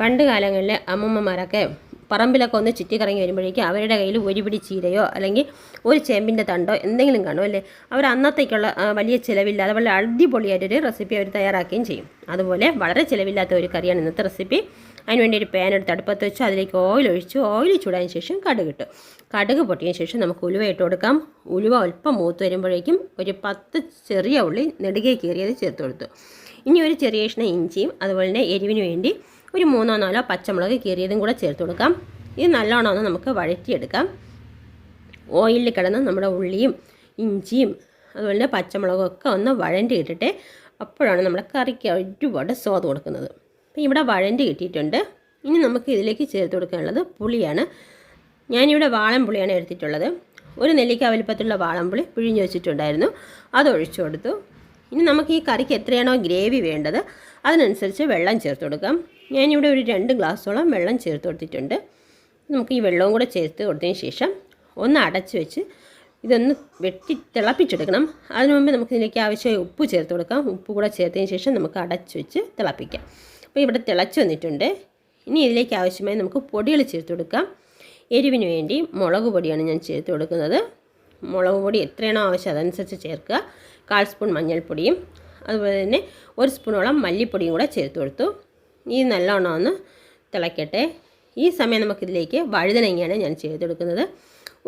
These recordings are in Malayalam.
പണ്ട് കാലങ്ങളിൽ അമ്മൂമ്മമാരൊക്കെ പറമ്പിലൊക്കെ ഒന്ന് ചുറ്റിക്കറങ്ങി വരുമ്പോഴേക്കും അവരുടെ കയ്യിൽ ഒരു പിടി ചീരയോ അല്ലെങ്കിൽ ഒരു ചേമ്പിന്റെ തണ്ടോ എന്തെങ്കിലും കാണും അല്ലേ? അവർ അന്നത്തേക്കുള്ള വലിയ ചിലവില്ലാതെ വളരെ അടിപൊളിയായിട്ടൊരു റെസിപ്പി അവർ തയ്യാറാക്കുകയും ചെയ്യും. അതുപോലെ വളരെ ചിലവില്ലാത്ത ഒരു കറിയാണ് ഇന്നത്തെ റെസിപ്പി അതിനുവേണ്ടി ഒരു പാൻ എടുത്ത് അടുപ്പത്ത് വെച്ച് അതിലേക്ക് ഓയിൽ ഒഴിച്ച്. ഓയിൽ ചൂടായതിനു ശേഷം കടുക് ഇട്ടു. കടുക് പൊട്ടിയതിന് ശേഷം നമുക്ക് ഉലുവ ഇട്ട് കൊടുക്കാം. ഉലുവ അല്പം മൂത്ത് വരുമ്പോഴേക്കും ഒരു പത്ത് ചെറിയ ഉള്ളി നെടുകെ കീറിയത് ചേർത്ത് കൊടുത്തു. ഇനി ഒരു ചെറിയ കഷ്ണം ഇഞ്ചിയും അതുപോലെ തന്നെ എരിവിന് വേണ്ടി ഒരു മൂന്നോ നാലോ പച്ചമുളക് കീറിയതും കൂടെ ചേർത്ത് കൊടുക്കാം. ഇത് നല്ലോണം ഒന്ന് നമുക്ക് വഴറ്റിയെടുക്കാം. ഓയിലിൽ കിടന്ന് നമ്മുടെ ഉള്ളിയും ഇഞ്ചിയും അതുപോലെ തന്നെ പച്ചമുളകും ഒക്കെ ഒന്ന് വഴണ്ടി ഇട്ടിട്ട് അപ്പോഴാണ് നമ്മുടെ കറിക്ക് ഒരുപാട് സ്വാദ് കൊടുക്കുന്നത്. അപ്പം ഇവിടെ വഴണ്ടി കിട്ടിയിട്ടുണ്ട്. ഇനി നമുക്ക് ഇതിലേക്ക് ചേർത്ത് കൊടുക്കാനുള്ളത് പുളിയാണ്. ഞാനിവിടെ വാളൻപുളിയാണ് എടുത്തിട്ടുള്ളത്. ഒരു നെല്ലിക്ക വലിപ്പത്തിലുള്ള വാളൻപുളി പിഴിഞ്ഞ് വെച്ചിട്ടുണ്ടായിരുന്നു. അത് ഒഴിച്ചു കൊടുത്തു. ഇനി നമുക്ക് ഈ കറിക്ക് എത്രയാണോ ഗ്രേവി വേണ്ടത് അതിനനുസരിച്ച് വെള്ളം ചേർത്ത് കൊടുക്കാം. ഞാനിവിടെ ഒരു രണ്ട് ഗ്ലാസ്സോളം വെള്ളം ചേർത്ത് കൊടുത്തിട്ടുണ്ട്. നമുക്ക് ഈ വെള്ളവും കൂടെ ചേർത്ത് കൊടുത്തതിന് ശേഷം ഒന്ന് അടച്ച് വെച്ച് ഇതൊന്ന് വെട്ടി തിളപ്പിച്ചെടുക്കണം. അതിനു മുമ്പ് നമുക്ക് ഇതിലേക്ക് ആവശ്യമായ ഉപ്പ് ചേർത്ത് കൊടുക്കാം. ഉപ്പ് കൂടെ ചേർത്തതിന് ശേഷം നമുക്ക് അടച്ച് വെച്ച് തിളപ്പിക്കാം. അപ്പോൾ ഇവിടെ തിളച്ച് വന്നിട്ടുണ്ട്. ഇനി ഇതിലേക്ക് ആവശ്യമായി നമുക്ക് പൊടികൾ ചേർത്ത് കൊടുക്കാം. എരിവിന് വേണ്ടി മുളക് പൊടിയാണ് ഞാൻ ചേർത്ത് കൊടുക്കുന്നത്. മുളക് പൊടി എത്രയാണോ ആവശ്യം അതനുസരിച്ച് ചേർക്കുക. കാൽ സ്പൂൺ മഞ്ഞൾപ്പൊടിയും അതുപോലെ തന്നെ ഒരു സ്പൂണോളം മല്ലിപ്പൊടിയും കൂടെ ചേർത്ത് കൊടുത്തു. ഈ നല്ലോണം ഒന്ന് തിളയ്ക്കട്ടെ ഈ സമയം നമുക്കിതിലേക്ക് വഴുതനങ്ങയാണ് ഞാൻ ചെയ്തെടുക്കുന്നത്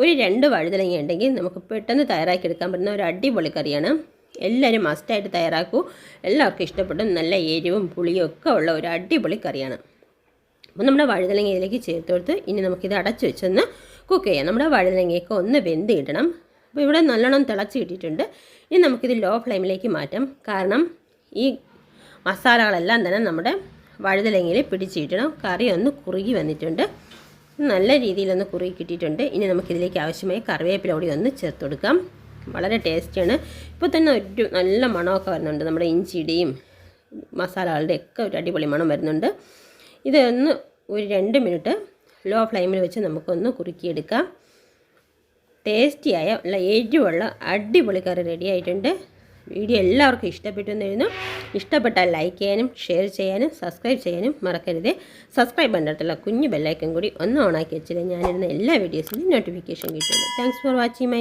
ഒരു രണ്ട് വഴുതനങ്ങ ഉണ്ടെങ്കിൽ നമുക്ക് പെട്ടെന്ന് തയ്യാറാക്കി എടുക്കാൻ പറ്റുന്ന ഒരു അടിപൊളി കറിയാണ്. എല്ലാവരും മസ്റ്റായിട്ട് തയ്യാറാക്കൂ. എല്ലാവർക്കും ഇഷ്ടപ്പെടും. നല്ല എരിവും പുളിയും ഒക്കെ ഉള്ള ഒരു അടിപൊളി കറിയാണ്. അപ്പോൾ നമ്മുടെ വഴുതനങ്ങ ഇതിലേക്ക് ചേർത്ത് കൊടുത്ത് ഇനി നമുക്കിത് അടച്ചു വെച്ചൊന്ന് കുക്ക് ചെയ്യാം. നമ്മുടെ വഴുതനങ്ങയൊക്കെ ഒന്ന് വെന്ത് കിട്ടണം. അപ്പോൾ ഇവിടെ നല്ലോണം തിളച്ച് കിട്ടിയിട്ടുണ്ട്. ഇനി നമുക്കിത് ലോ ഫ്ലെയിമിലേക്ക് മാറ്റാം. കാരണം ഈ മസാലകളെല്ലാം തന്നെ നമ്മുടെ വഴുതലങ്ങയിൽ പിടിച്ചിട്ടണം കറി ഒന്ന് കുറുകി വന്നിട്ടുണ്ട്. നല്ല രീതിയിലൊന്ന് കുറുകി കിട്ടിയിട്ടുണ്ട്. ഇനി നമുക്കിതിലേക്ക് ആവശ്യമായ കറിവേപ്പില കൂടി ഒന്ന് ചേർത്ത് കൊടുക്കാം. വളരെ ടേസ്റ്റിയാണ്. ഇപ്പോൾ തന്നെ ഒരു നല്ല മണമൊക്കെ വരുന്നുണ്ട്. നമ്മുടെ ഇഞ്ചിയുടെയും മസാലകളുടെ ഒക്കെ ഒരു അടിപൊളി മണം വരുന്നുണ്ട്. ഇതൊന്ന് ഒരു രണ്ട് മിനിറ്റ് ലോ ഫ്ലെയിമിൽ വെച്ച് നമുക്കൊന്ന് കുറുക്കിയെടുക്കാം. ടേസ്റ്റിയായ നല്ല എരിവുള്ള അടിപൊളി കറി റെഡി ആയിട്ടുണ്ട്. വീഡിയോ എല്ലാവർക്കും ഇഷ്ടപ്പെട്ടു എന്നായിരുന്നു ഇഷ്ടപ്പെട്ടാൽ ലൈക്ക് ചെയ്യാനും ഷെയർ ചെയ്യാനും സബ്സ്ക്രൈബ് ചെയ്യാനും മറക്കരുത്. സബ്സ്ക്രൈബ് ബട്ടണിലുള്ള കുഞ്ഞു ബെല്ലൈക്കൻ കൂടി ഒന്ന് ഓണാക്കി വെച്ചാൽ ഞാനിരുന്ന എല്ലാ വീഡിയോസിനും നോട്ടിഫിക്കേഷൻ കിട്ടുള്ളൂ താങ്ക്സ് ഫോർ വാച്ചിങ് മൈ